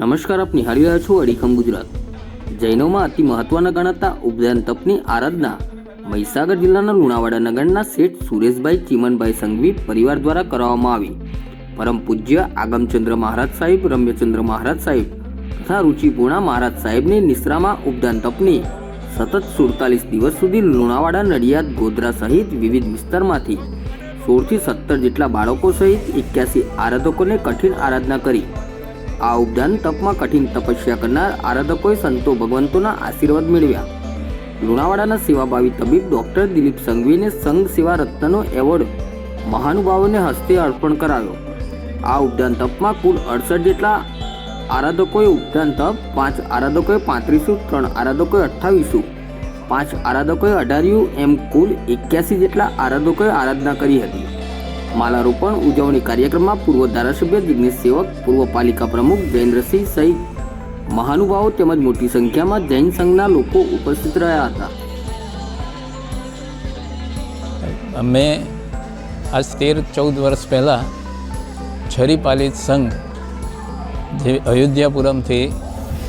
નમસ્કાર, આપ નિહાળી રહ્યા છો અડીખમ ગુજરાત. જૈનોમાં અતિ મહત્વના ગણાતા ઉપદાન તપની આરાધના મહીસાગર જિલ્લાના લુણાવાડા નગરના શેઠ સુરેશભાઈ ચીમનભાઈ સંઘવી પરિવાર દ્વારા કરવામાં આવી. પરમ પૂજ્ય આગમચંદ્ર મહારાજ સાહેબ, રમ્યચંદ્ર મહારાજ સાહેબ તથા રુચિપૂર્ણા મહારાજ સાહેબની નિશ્રામાં ઉપદાન તપની સતત સુડતાલીસ દિવસ સુધી લુણાવાડા, નડિયાદ, ગોધરા સહિત વિવિધ વિસ્તારમાંથી સોળથી સત્તર જેટલા બાળકો સહિત એક્યાસી આરાધકોને કઠિન આરાધના કરી. આ ઉપદાન તપમાં કઠિન તપસ્યા કરનાર આરાધકોએ સંતો ભગવંતોના આશીર્વાદ મેળવ્યા. લુણાવાડાના સેવાભાવી તબીબ ડોક્ટર દિલીપ સંઘવીને સંઘ સેવા રત્નનો એવોર્ડ મહાનુભાવોને હસ્તે અર્પણ કરાયો. આ ઉપદાન તપમાં કુલ અડસઠ જેટલા આરાધકોએ ઉપદાન તપ, પાંચ આરાધકોએ પાંત્રીસું, ત્રણ આરાધકોએ અઠ્ઠાવીસું, પાંચ આરાધકોએ અઢાર્યું, એમ કુલ એક્યાસી જેટલા આરાધકોએ આરાધના કરી હતી. માલારોપણ ઉજવણી કાર્યક્રમમાં પૂર્વ ધારાસભ્ય જિગ્નેશ સેવક, પૂર્વ પાલિકા પ્રમુખ જયેન્દ્રસિંહ સહિત મહાનુભાવો તેમજ મોટી સંખ્યામાં જૈન સંઘના લોકો ઉપસ્થિત રહ્યા હતા. અમે આજ તેર ચૌદ વર્ષ પહેલાં છરી પાલિત સંઘ જે અયોધ્યાપુરમથી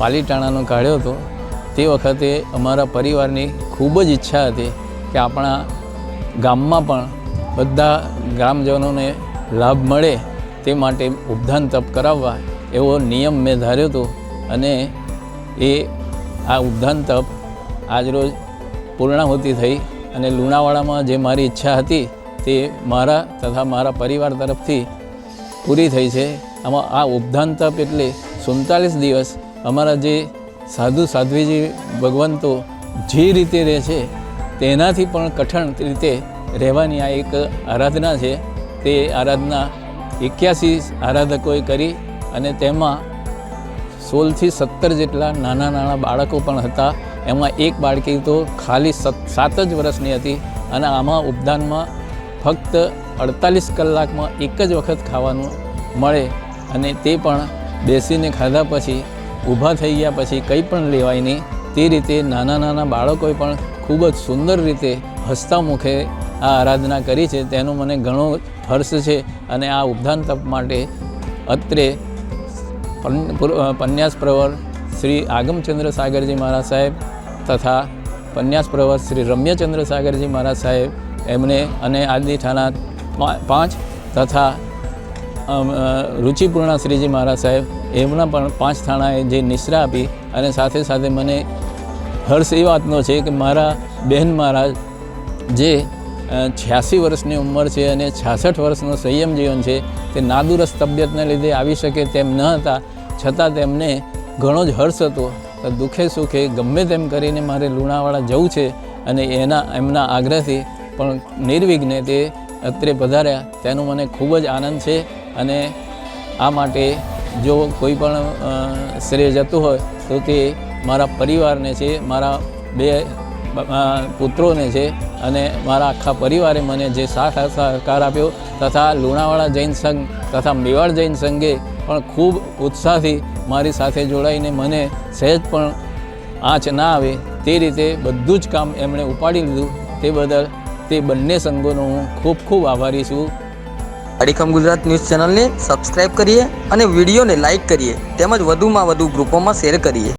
પાલીટાણાનો કાઢ્યો હતો, તે વખતે અમારા પરિવારની ખૂબ જ ઈચ્છા હતી કે આપણા ગામમાં પણ બધા ગ્રામજનોને લાભ મળે તે માટે ઉપધાન તપ કરાવવા એવો નિયમ મેં ધાર્યો હતો અને એ આ ઉપધાન તપ આજરોજ પૂર્ણાહુતિ થઈ અને લુણાવાડામાં જે મારી ઈચ્છા હતી તે મારા તથા મારા પરિવાર તરફથી પૂરી થઈ છે. આમાં આ ઉપધાન તપ એટલે સુડતાલીસ દિવસ અમારા જે સાધુ સાધ્વીજી ભગવંતો જે રીતે રહે છે તેનાથી પણ કઠણ રીતે રહેવાની આ એક આરાધના છે, તે આરાધના એક્યાસી આરાધકોએ કરી અને તેમાં સોળથી સત્તર જેટલા નાના નાના બાળકો પણ હતા. એમાં એક બાળકી તો ખાલી સત જ વર્ષની હતી અને આમાં ઉપદાનમાં ફક્ત અડતાલીસ કલાકમાં એક જ વખત ખાવાનું મળે અને તે પણ બેસીને ખાધા પછી, ઊભા થઈ ગયા પછી કંઈ પણ લેવાય નહીં. તે રીતે નાના નાના બાળકોએ પણ ખૂબ જ સુંદર રીતે હસતા મુખે આ આરાધના કરી છે, તેનો મને ઘણો હર્ષ છે અને આ ઉપદાન તપ માટે અત્રે પન્યાસ પ્રવર શ્રી આગમચંદ્ર સાગરજી મહારાજ સાહેબ તથા પન્યાસ પ્રવર શ્રી રમ્યચંદ્ર સાગરજી મહારાજ સાહેબ, એમને અને આદિ ઠાના પાંચ તથા રુચિપૂર્ણા શ્રીજી મહારાજ સાહેબ, એમના પણ પાંચ થાણાએ જે નિશ્રા આપી અને સાથે સાથે મને હર્ષ એ વાતનો છે કે મારા બહેન મહારાજ જે છ્યાસી વર્ષની ઉંમર છે અને છાસઠ વર્ષનો સંયમ જીવન છે, તે નાદુરસ્ત તબિયતને લીધે આવી શકે તેમ ન હતા. છતાં તેમને ઘણો જ હર્ષ હતો. તો દુઃખે સુખે ગમે તેમ કરીને મારે લુણાવાડા જવું છે અને એના, એમના આગ્રહથી પણ નિર્વિઘ્ને તે અત્રે પધાર્યા. તેનો મને ખૂબ જ આનંદ છે અને આ માટે જો કોઈ પણ શ્રેય જતું હોય તો તે મારા પરિવારને છે, મારા બે પુત્રોને છે અને મારા આખા પરિવારે મને જે સાથ સહકાર આપ્યો તથા લુણાવાડા જૈન સંઘ તથા મેવાડ જૈન સંઘે પણ ખૂબ ઉત્સાહથી મારી સાથે જોડાઈને મને સહેજ પણ આંચ ના આવે તે રીતે બધું જ કામ એમણે ઉપાડી લીધું તે બદલ તે બંને સંઘોનો હું ખૂબ ખૂબ આભારી છું. અડીખમ ગુજરાત ન્યૂઝ ચેનલને સબસ્ક્રાઇબ કરીએ અને વિડીયોને લાઇક કરીએ તેમજ વધુમાં વધુ ગ્રુપોમાં શેર કરીએ.